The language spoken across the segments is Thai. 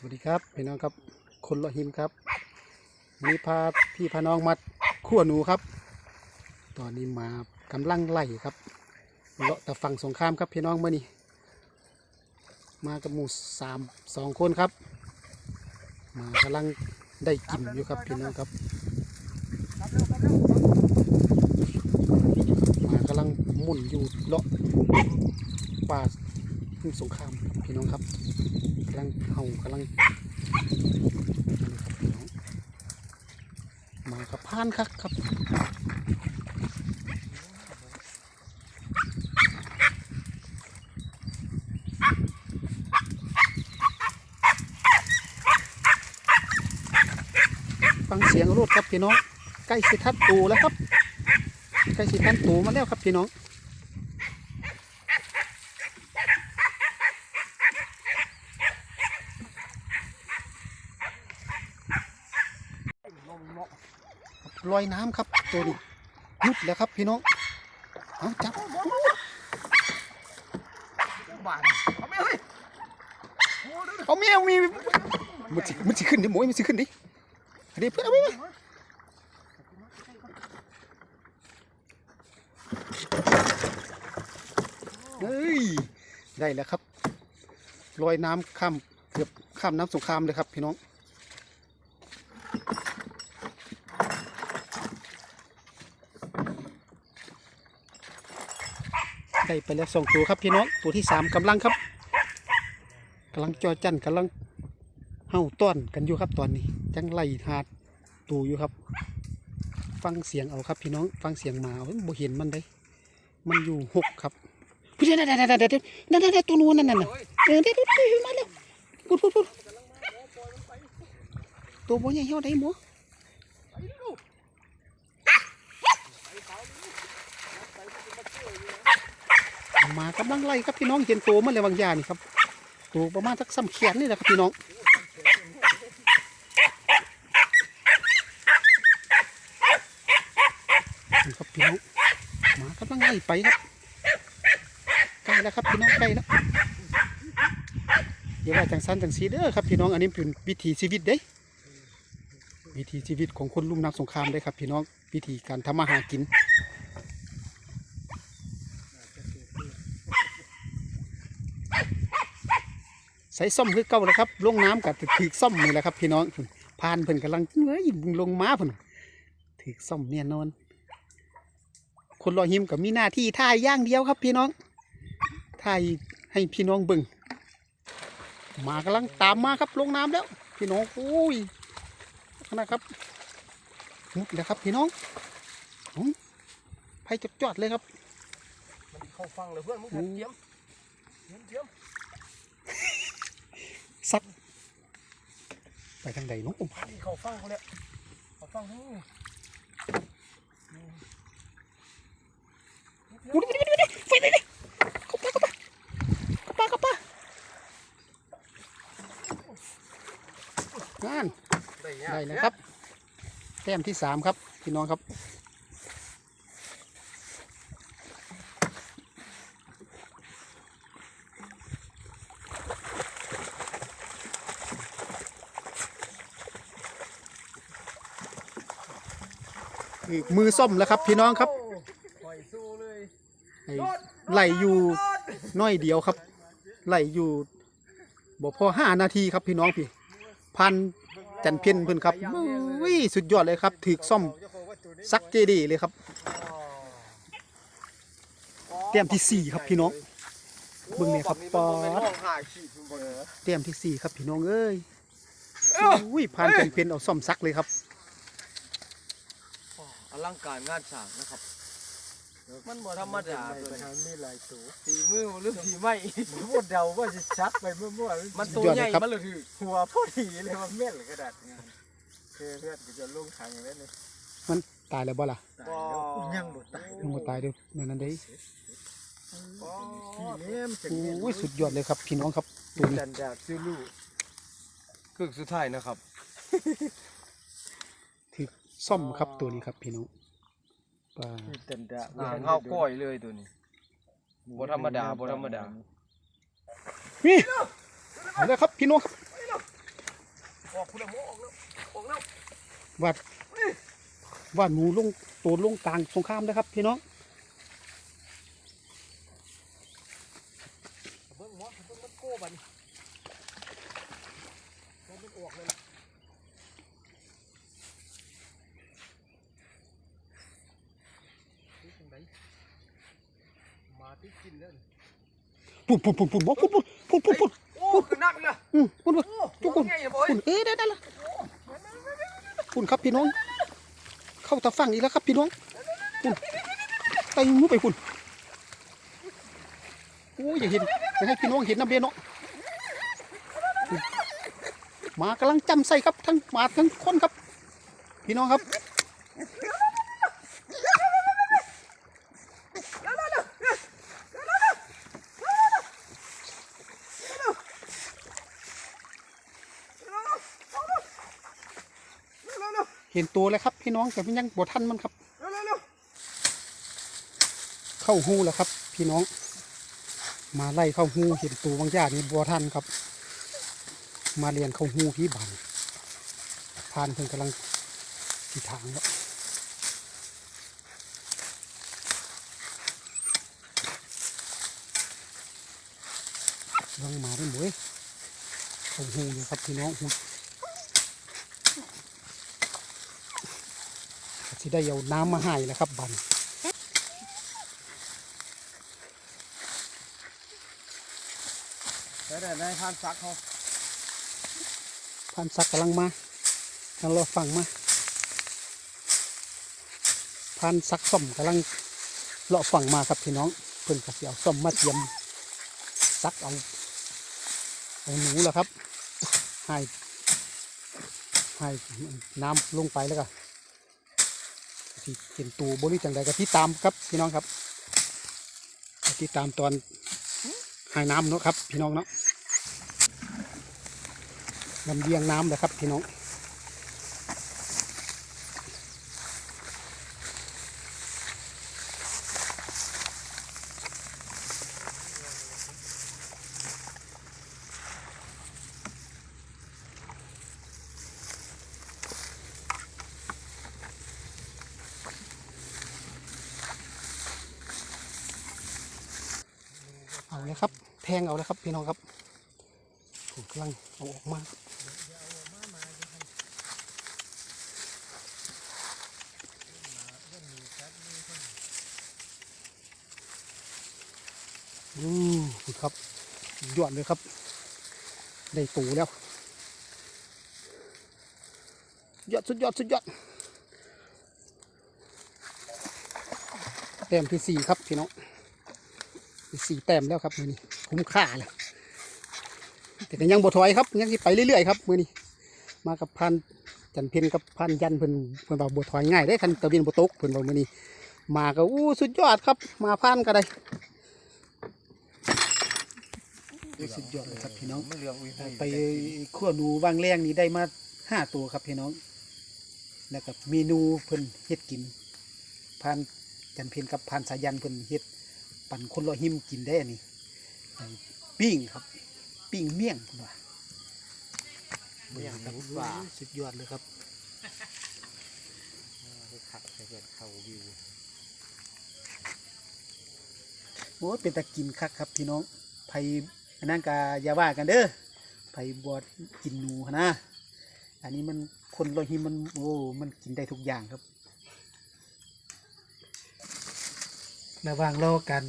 สวัสดีครับพี่น้องครับคนละหิมครับวันนี้พาพี่พาน้องมาขั่วหนูครับ ตอนนี้มากำลังไล่ครับเลาะแต่ฝั่งสงครามครับพี่น้องเมื่อนี้มากับหมู่สามสองคนครับ มากำลังได้กินอยู่ครับพี่น้องครับ มากำลังมุ่นอยู่เลาะป่า พุ่งสงครามพี่น้องครับกำลังเห่ากำลังมากับพานคักครับฟังเสียงรถครับพี่น้อง ใกล้สิทัดตูแล้วครับ ใกล้สิทัดตูมาแล้วครับพี่น้อง ลอยน้ำครับตัวนี้ยุดแล้วครับพี่น้องเอาจับบานเอาไม่เฮ้ยเอาเมียเอาเมียมันสิมันสิขึ้นดิหมวยมันสิขึ้นดิอันนี้เพื่อนเอาไปไหมเฮ้ยได้แล้วครับลอยน้ำข้ามเกือบข้ามน้ำสงครามเลยครับพี่น้อง ได้ไปแล้วสองตัวครับพี่น้องตัวที่สามกำลังครับกำลังจอจันกำลังเห่าต้อนกันอยู่ครับตอนนี้ จังไล่หาดตูอยู่ครับ ฟังเสียงเอาครับพี่น้องฟังเสียงหมาเฮ้ยบ่เห็นมันได้มันอยู่หกครับพี่เดี๋ยวเดี๋ยวเดี๋ยวเดี๋ยวเดี๋ยวเดี๋ยวเดี๋ยวตัวนู้นนั่นน่ะเออเดี๋ยวเดี๋ยวเดี๋ยวมาแล้วพูดพูดพูดตัวบ่ใหญ่เท่าไดหมอ มากำลังไล่ครับพี่น้องเห็นตัวมันเลยบางอย่างนี่ครับตัวประมาณสักซ้ำแขนนี่แหละครับพี่น้องครับพี่น้องหมากำลังไล่ไปครับใกล้แล้วครับพี่น้องใกล้แล้วเดี๋ยวว่าจังสันจังสีเด้อครับพี่น้องอันนี้เป็นวิถีชีวิตเด้วิถีชีวิตของคนลุ่มน้ำสงครามเด้ครับพี่น้องวิธีการทำมาหากิน ใส่ซ่อมคือเก่าแล้วครับลงน้ำกับถือซ่อมนี่แหละครับ พี่น้องพานเพิ่นกำลังเอ้ยลงม้าเพิ่นถือซ่อมเนี่ยนอน คนรอหิมกับมีหน้าที่ท่ายย่างเดียวครับ พี่น้องท่ายให้พี่น้องบิ่งหมากำลังตามมาครับลงน้ำแล้ว พี่น้องโอ้ยนะครับมุดแล้วครับพี่น้องไผ่จอดๆเลยครับมันเข้าฟังเลยเพื่อนมึงเตรียมเตรียมเตรียม ซัดไปทางใดน้องนี่เข้าฟังเขาเนี่ยเข้าฟังทั้งนี้กูดิดิดิดิไฟดิดิเข้าป่าเข้าป่าเข้าป่าเข้าป่านั่นได้ได้แล้วครับ แต้มที่สามครับ พี่น้องครับ คือมือส้มแล้วครับพี่น้องครับไหลอยู่น้อยเดียวครับ ไหลอยู่บ่พอห้านาทีครับพี่น้องพี่ พันจันเพียนเพิ่อนครับอุ้ยสุดยอดเลยครับถือซ่อมซักเจดีเลยครับเตรียมที่สี่ครับพี่น้องเบิ่งเนี่ยครับปอดเตรียมที่สี่ครับพี่น้องเอ้ยอุ้ยพันจันเพียนเอาซ่อมซักเลยครับ ลังการงานฉากนะครับ มันบ่ธรรมดาไปตัวนี้ทางนี้หลายตัวสีมือหรือสีไม้พวกเดาว่าจะชัดไปเมื่อๆมันตัวใหญ่มันเลยถือหัวพอดีเลยว่าแม่นกระดาษงานเพื่อนก็จะลงทางอย่างนั้นเลยตายแล้วบ่ล่ะตายแล้วยังบ่ตายยังบ่ตายเด้อนั่นนั่นเด้ทีนี้มันจะโอ้ยสุดยอดเลยครับพี่น้องครับตัวนี้ดันดาซิลูคือสุดท้ายนะครับ ถือซ่อมครับตัวนี้ครับพี่น้องปลาดันดาหางเฮาก้อยเลยตัวนี้บ่ธรรมดาบ่ธรรมดานี่เอาเลยครับพี่น้องครับออกคุณละโมออกแล้วออกแล้ววาดวาดหมูลงตัวลงกลางสงครามนะครับพี่น้องเบิ้งหัวเบิ้งมันโก้บัดนมันมันออกเลย ปุ่นปุ่นปุ่นปุ่นบอกปุ่นปุ่นปุ่นปุ่นปุ่นโอ้คือนักเลยอืมปุ่นปุ่นทุกคนปุ่นเอ๊ะได้ได้ละปุ่นครับพี่น้อง เข้าตาฟังอีกแล้วครับพี่น้องปุ่นไตงูไปปุ่นโอ้ยอย่าเห็นอย่าให้พี่น้องเห็นนะเบนเนาะมากำลังจำใส่ครับทั้งหมาทั้งคนครับ พี่น้องครับ ห็นตัวแล้วครับพี่น้องแต่มันยังบวทันมันครับเร็วเร็วเร็วเข้าหูแล้วครับ พี่น้อง มาไล่เข้าหูเห็นตัวบางอย่างนี่บัวทันครับ มาเรียนเข้าหูพี่บังพานเพิ่งกำลังที่ทางแล้วลองมาได้หมวยเข้าหูอยู่ครับพี่น้อง หูสิได้เอาน้ำมาให้แล้วครับบันได้ได้ได้ทานซักเขาพันสักกำลังมาทางรอฟังมาพันสักซ่อมกำลังเลาะฝั่งมาครับพี่น้องเพิ่นก็สิเอาซ่อมมาเตรียมซักเอาเอาหนูแล้วครับให้ให้น้ำลงไปแล้วก็ เป็นตูบริจังใดก็ที่ตามครับพี่น้องครับที่ตามตอนหายน้ำเนาะครับ พี่น้องเนาะลำเลียงน้ำเลยครับพี่น้อง เอาเลยครับ แทงเอาเลยครับพี่น้องครับผมกำลังเอาออกมาอืมครับยอดเลยครับ ได้ตูแล้วยอดสุดยอดสุดยอดแต้มที่สี่ครับพี่น้อง สี่แต้มแล้วครับมือนี้คุ้มค่าเลยแต่ก็ยังบ่ถอยครับยังสิไปเรื่อยๆครับมือนี้ มากับพันจันเพ็ญกับพันยันเพิ่นเพิ่นบอกบ่ถอยง่ายได้คันตะวินบ่ตกเพิ่นบอกมือนี้ มาก็อู้สุดยอดครับ มาพันก็ได้สุดยอดเลยครับพี่น้องไม่เรื่องอุ้ยไปขั้วหนูวางแรงนี่ได้มาห้าตัวครับพี่น้องแล้วกับเมนูเพิ่นเฮ็ดกินพานจันเพ็ญกับพานสายันเพิ่นเฮ็ด ปั่นคนรอหิมกินได้อันนี้ไอ้ปิ้งครับ ปิ้งเมี่ยงพุ่นว่าเมี่ยงครับหมูป่าสุดยอดเลยครับขักใส่เกิดเข่าวิวโอ้ยเป็นตะกินคักครับพี่น้องไผอันนั้นก็อย่าว่ากันเด้อไผบวชกินหนูหั้นนะ อันนี้มันคนรอหิมมันโอ้ มันกินได้ทุกอย่างครับ ระหว่างรอการ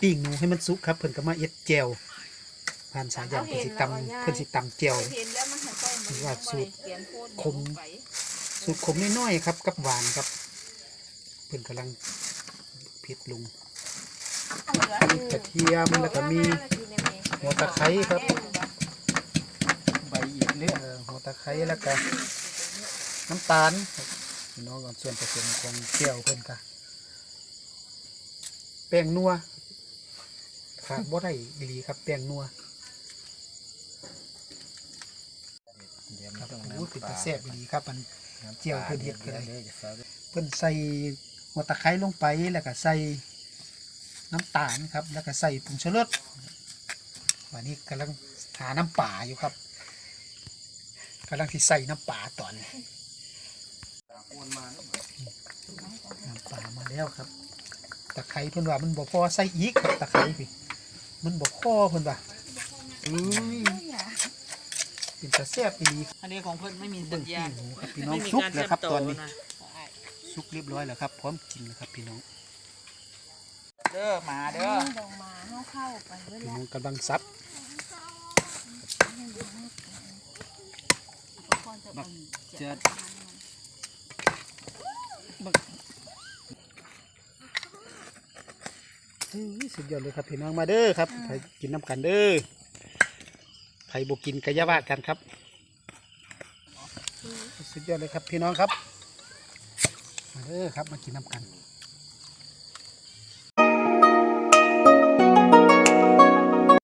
ปิ้งหนูให้มันสุกครับเพิ่นก็มาเอ็ดแจวผ่านสายยางเพิ่นสิตำเพิ่นสิตำแจวเห็นแล้วมันหันไปมันว่าสูตรเขียนโพดคมลงไปสูตรขมน้อยๆครับ กับหวานครับ เพิ่นกำลังเผ็ดลงกระเทียมแล้วก็มีหัวตะไคร้ครับ ใบอีกเนี่ยเอ่อหัวตะไคร้แล้วก็น้ำตาลครับพี่น้องก่อนส่วนผสมของแจ่วเพิ่นก็ แป้งนัวขาดบ่ได้อีหลีครับ แป้งนัวเดี๋ยวครับต้องโอ้ยเป็นตะแซ่บอีหลีครับมันน้ำเจียวเพื่อเฮ็ดก็ได้เยวจะใส่ด้วยเพิ่นใส่หัวตะไคร้ลงไปแล้วก็ใส่น้ำตาลครับ แล้วก็ใส่ผงชูรสวันนี้กำลังหาน้ำป่าอยู่ครับกำลังที่ใส่น้ำปลาตอนนี้โอนมาแล้วน้ำปลามาแล้วครับ ตะไคร้เพิ่นว่ามันบ่พอใส่อีกครับตะไคร้พี่มันบ่พอเพิ่นว่าอุ้ยเป็นตะแซ่บอีหลีครับอันนี้ของเพิ่นไม่มีเบิ่สังญญาณหมูครับพี่น้องไม่มีสุกการแล้วเชื่อมครับต่อตอนนี้นะสุกเรียบร้อยแล้วครับ พร้อมกินแล้วครับพี่น้องเด้อหมาเด้อดอกมาเข้าเข้าไปเวพี่ลาน้องกำลังซับบักเจ็ดอื้อ สุดยอดเลยครับพี่น้องมาเด้อครับใครกินน้ำกันเด้อใครบ่กินกายาวาดกันครับ สุดยอดเลยครับพี่น้องครับ มาเด้อครับมากินน้ำกัน